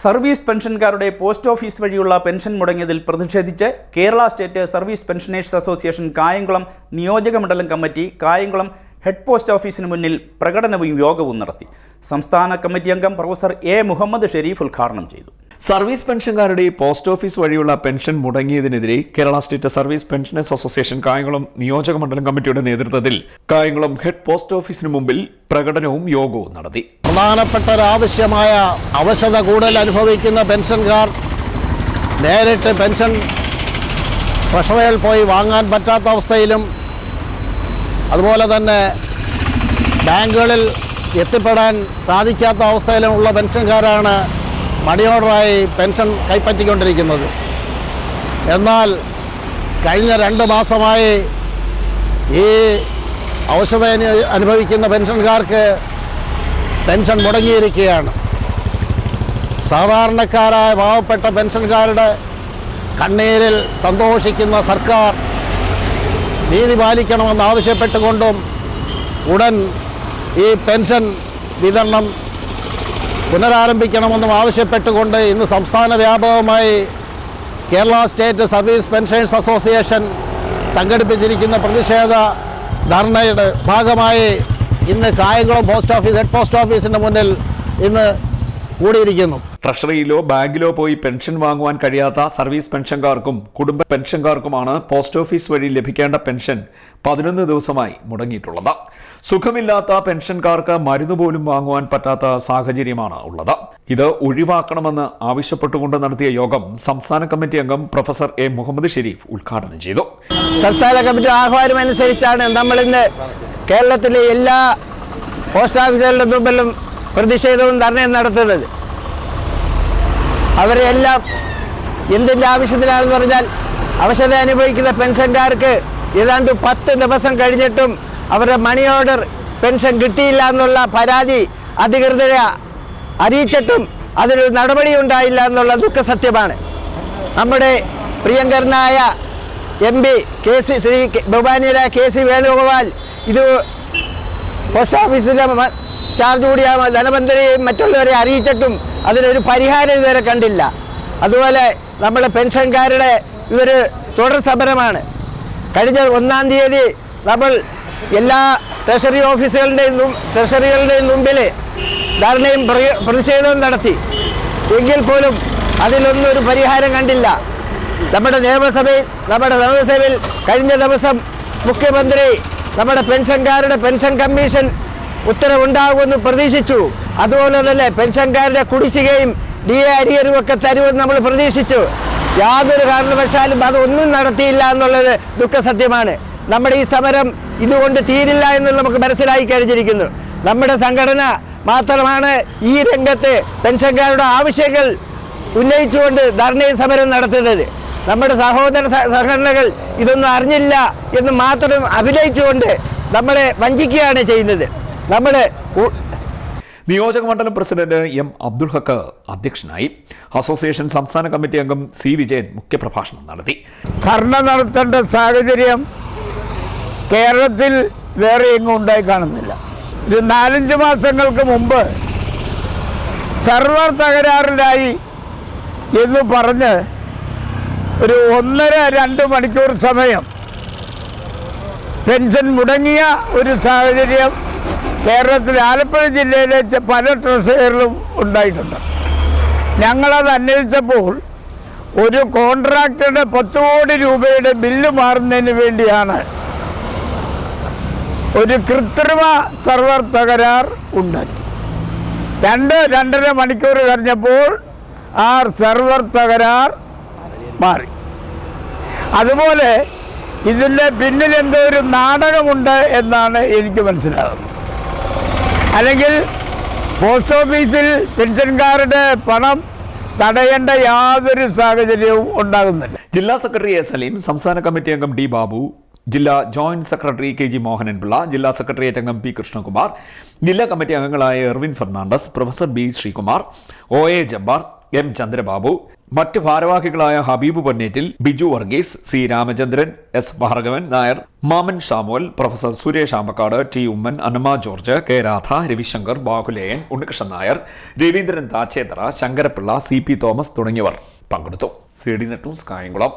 Service പെൻഷൻകാരുടെ post office വഴിയുള്ള pension മുടങ്ങിയതിൽ പ്രതിഷേധിച്ച് Kerala state service pensioners association Kayamkulam നിയോജക മണ്ഡലം കമ്മിറ്റി കായംകുളം ഹെഡ് പോസ്റ്റ് ഓഫീസിന് മുന്നിൽ പ്രകടനവും യോഗവും നടത്തി. സംസ്ഥാന കമ്മിറ്റി അംഗം പ്രൊഫസർ എ മുഹമ്മദ് ഷെരീഫ് ഉദ്ഘാടനം ചെയ്തു. സർവീസ് പെൻഷൻകാരുടെ പോസ്റ്റ് ഓഫീസ് വഴിയുള്ള pension മുടങ്ങിയതിനെതിരെ Kerala state service pensioners association Kayamkulam നിയോജക മണ്ഡലം കമ്മിറ്റിയുടെ നേതൃത്വത്തിൽ കായംകുളം ഹെഡ് പോസ്റ്റ് ഓഫീസിന് മുമ്പിൽ പ്രകടനവും യോഗവും നടത്തി. പ്രധാനപ്പെട്ട ഒരാവശ്യമായ അവശത കൂടുതൽ അനുഭവിക്കുന്ന പെൻഷൻകാർ നേരിട്ട് പെൻഷൻ ട്രഷറിയിൽ പോയി വാങ്ങാൻ പറ്റാത്ത അവസ്ഥയിലും അതുപോലെ തന്നെ ബാങ്കുകളിൽ എത്തിപ്പെടാൻ സാധിക്കാത്ത അവസ്ഥയിലുമുള്ള പെൻഷൻകാരാണ് മണി ഓർഡറായി പെൻഷൻ കൈപ്പറ്റിക്കൊണ്ടിരിക്കുന്നത്. എന്നാൽ കഴിഞ്ഞ രണ്ട് മാസമായി ഈ ഔഷധ അനു- അനുഭവിക്കുന്ന പെൻഷൻകാർക്ക് പെൻഷൻ മുടങ്ങിയിരിക്കുകയാണ്. സാധാരണക്കാരായ പാവപ്പെട്ട പെൻഷൻകാരുടെ കണ്ണീരിൽ സന്തോഷിക്കുന്ന സർക്കാർ നീതി പാലിക്കണമെന്ന് ആവശ്യപ്പെട്ടുകൊണ്ടും ഉടൻ ഈ പെൻഷൻ വിതരണം പുനരാരംഭിക്കണമെന്നും ആവശ്യപ്പെട്ടുകൊണ്ട് ഇന്ന് സംസ്ഥാന വ്യാപകമായി Kerala state service pensions association സംഘടിപ്പിച്ചിരിക്കുന്ന പ്രതിഷേധ ധർണയുടെ ഭാഗമായി ഇന്ന് Kayamkulam post office head post ഓഫീസിന്റെ മുന്നിൽ ഇന്ന് കൂടിയിരിക്കുന്നു. ട്രഷറിയിലോ ബാങ്കിലോ പോയി പെൻഷൻ വാങ്ങുവാൻ കഴിയാത്ത സർവീസ് പെൻഷൻകാർക്കും കുടുംബ പെൻഷൻകാർക്കുമാണ് പോസ്റ്റ് ഓഫീസ് വഴി ലഭിക്കേണ്ട പെൻഷൻ പതിനൊന്ന് ദിവസമായി മുടങ്ങിയിട്ടുള്ളത്. സുഖമില്ലാത്ത പെൻഷൻകാർക്ക് മരുന്ന് പോലും വാങ്ങുവാൻ പറ്റാത്ത സാഹചര്യമാണ് ഉള്ളത്. ഇത് ഒഴിവാക്കണമെന്ന് ആവശ്യപ്പെട്ടുകൊണ്ട് നടത്തിയ യോഗം സംസ്ഥാന കമ്മിറ്റി അംഗം പ്രൊഫസർ എ മുഹമ്മദ് ഷെരീഫ് ഉദ്ഘാടനം ചെയ്തു. സംസ്ഥാന കമ്മിറ്റി ആഹ്വാനം അനുസരിച്ചാണ് നമ്മൾ ഇന്ന് കേരളത്തിലെ എല്ലാ പോസ്റ്റ് ഓഫീസുകളുടെ മുമ്പിലും പ്രതിഷേധവും ധർണയും നടത്തുന്നത്. അവരെല്ലാം എന്തിന്റെ ആവശ്യത്തിലാണെന്ന് പറഞ്ഞാൽ അവശത അനുഭവിക്കുന്ന പെൻഷൻകാർക്ക് ഏതാണ്ട് പത്ത് ദിവസം കഴിഞ്ഞിട്ടും അവരുടെ മണി ഓർഡർ പെൻഷൻ കിട്ടിയില്ല എന്നുള്ള പരാതി അധികൃതരെ അറിയിച്ചിട്ടും അതിനൊരു നടപടി ഉണ്ടായില്ല എന്നുള്ള ദുഃഖസത്യമാണ് നമ്മുടെ പ്രിയങ്കരനായ M P K C Shri ബഹുമാനീയരായ K C Venugopal ഇത് പോസ്റ്റ് ഓഫീസിലെ ചാർജ് കൂടിയ ധനമന്ത്രിയെയും മറ്റുള്ളവരെ അറിയിച്ചിട്ടും അതിനൊരു പരിഹാരം ഇതുവരെ കണ്ടില്ല. അതുപോലെ നമ്മുടെ പെൻഷൻകാരുടെ ഇതൊരു തുടർ സമരമാണ്. കഴിഞ്ഞ ഒന്നാം തീയതി നമ്മൾ എല്ലാ ട്രഷറി ഓഫീസുകളുടെയും ട്രഷറികളുടെയും മുമ്പിൽ ധർണയും പ്രി- പ്രതിഷേധവും നടത്തി. എങ്കിൽ പോലും അതിലൊന്നും ഒരു പരിഹാരം കണ്ടില്ല. നമ്മുടെ നിയമസഭയിൽ നമ്മുടെ നിയമസഭയിൽ കഴിഞ്ഞ ദിവസം മുഖ്യമന്ത്രി നമ്മുടെ പെൻഷൻകാരുടെ പെൻഷൻ കമ്മീഷൻ ഉത്തരവുണ്ടാകുമെന്ന് പ്രതീക്ഷിച്ചു. അതുപോലെ തന്നെ പെൻഷൻകാരുടെ കുടിശ്ശികയും ഡി എ അരിയറും ഒക്കെ തരുമെന്ന് നമ്മൾ പ്രതീക്ഷിച്ചു. യാതൊരു കാരണവശാലും അതൊന്നും നടത്തിയില്ല എന്നുള്ളത് ദുഃഖസത്യമാണ്. നമ്മുടെ ഈ സമരം ഇതുകൊണ്ട് തീരില്ല എന്നുള്ളത് നമുക്ക് മനസ്സിലായി കഴിഞ്ഞിരിക്കുന്നു. നമ്മുടെ സംഘടന മാത്രമാണ് ഈ രംഗത്ത് പെൻഷൻകാരുടെ ആവശ്യങ്ങൾ ഉന്നയിച്ചുകൊണ്ട് ധർണയും സമരം നടത്തുന്നത്. നമ്മുടെ സഹോദര സംഘടനകൾ ഇതൊന്നും അറിഞ്ഞില്ല എന്ന് മാത്രം അഭിനയിച്ചുകൊണ്ട് നമ്മളെ വഞ്ചിക്കുകയാണ് ചെയ്യുന്നത്. നമ്മൾ നിയോജക മണ്ഡലം പ്രസിഡന്റ് എം അബ്ദുൾ ഹക്ക് അധ്യക്ഷനായി അസോസിയേഷൻ സംസ്ഥാന കമ്മിറ്റി അംഗം സി വിജയൻ മുഖ്യപ്രഭാഷണം നടത്തി. ധർണ നടത്തേണ്ട സാഹചര്യം കേരളത്തിൽ വേറെ എങ്ങും ഉണ്ടായി കാണുന്നില്ല. ഇത് നാലഞ്ച് മാസങ്ങൾക്ക് മുമ്പ് സർവർ തകരാറിലായി എന്ന് പറഞ്ഞ് ഒരു ഒന്നര രണ്ട് മണിക്കൂർ സമയം. പെൻഷൻ മുടങ്ങിയ ഒരു സാഹചര്യം കേരളത്തിൽ ആലപ്പുഴ ജില്ലയിലെ പല ട്രഷറികളിലും ഉണ്ടായിട്ടുണ്ട്. ഞങ്ങളത് അന്വേഷിച്ചപ്പോൾ ഒരു കോൺട്രാക്ടറുടെ പത്ത് കോടി രൂപയുടെ ബില്ല് മാറുന്നതിന് വേണ്ടിയാണ് ഒരു കൃത്രിമ സർവർ തകരാർ ഉണ്ടാക്കി രണ്ട് രണ്ടര മണിക്കൂർ കഴിഞ്ഞപ്പോൾ ആ സർവർ തകരാർ മാറി. അതുപോലെ ഇതിന്റെ പിന്നിൽ എന്തോ ഒരു നാടകമുണ്ട് എന്നാണ് എനിക്ക് മനസ്സിലാകുന്നത്. അല്ലെങ്കിൽ പോസ്റ്റ് ഓഫീസിൽ പെൻഷൻകാരുടെ പണം തടയേണ്ട യാതൊരു സാഹചര്യവും ഉണ്ടാകുന്നില്ല. ജില്ലാ സെക്രട്ടറി എ സലീം സംസ്ഥാന കമ്മിറ്റി അംഗം ഡി ബാബു ജില്ലാ joint secretary K G Mohananpillai ജില്ലാ സെക്രട്ടേറിയറ്റ് അംഗം പി കൃഷ്ണകുമാർ ജില്ലാ കമ്മിറ്റി അംഗങ്ങളായ Ervin Fernandez professor B Sreekumar O A Jabbar M Chandrababu മറ്റ് ഭാരവാഹികളായ Habeeb Ponnettil Biju Varghese C Ramachandran S Bhargavan Nair Mammen Shamuel professor Suresh Ambakkad T Oommen Anuma George K Radha Ravishankar Bahuleyan Unnikrishnan Nair Raveendran Thachethra Sankarapillai C P Thomas തുടങ്ങിയവർ പങ്കെടുത്തു. C D Net Kayamkulam.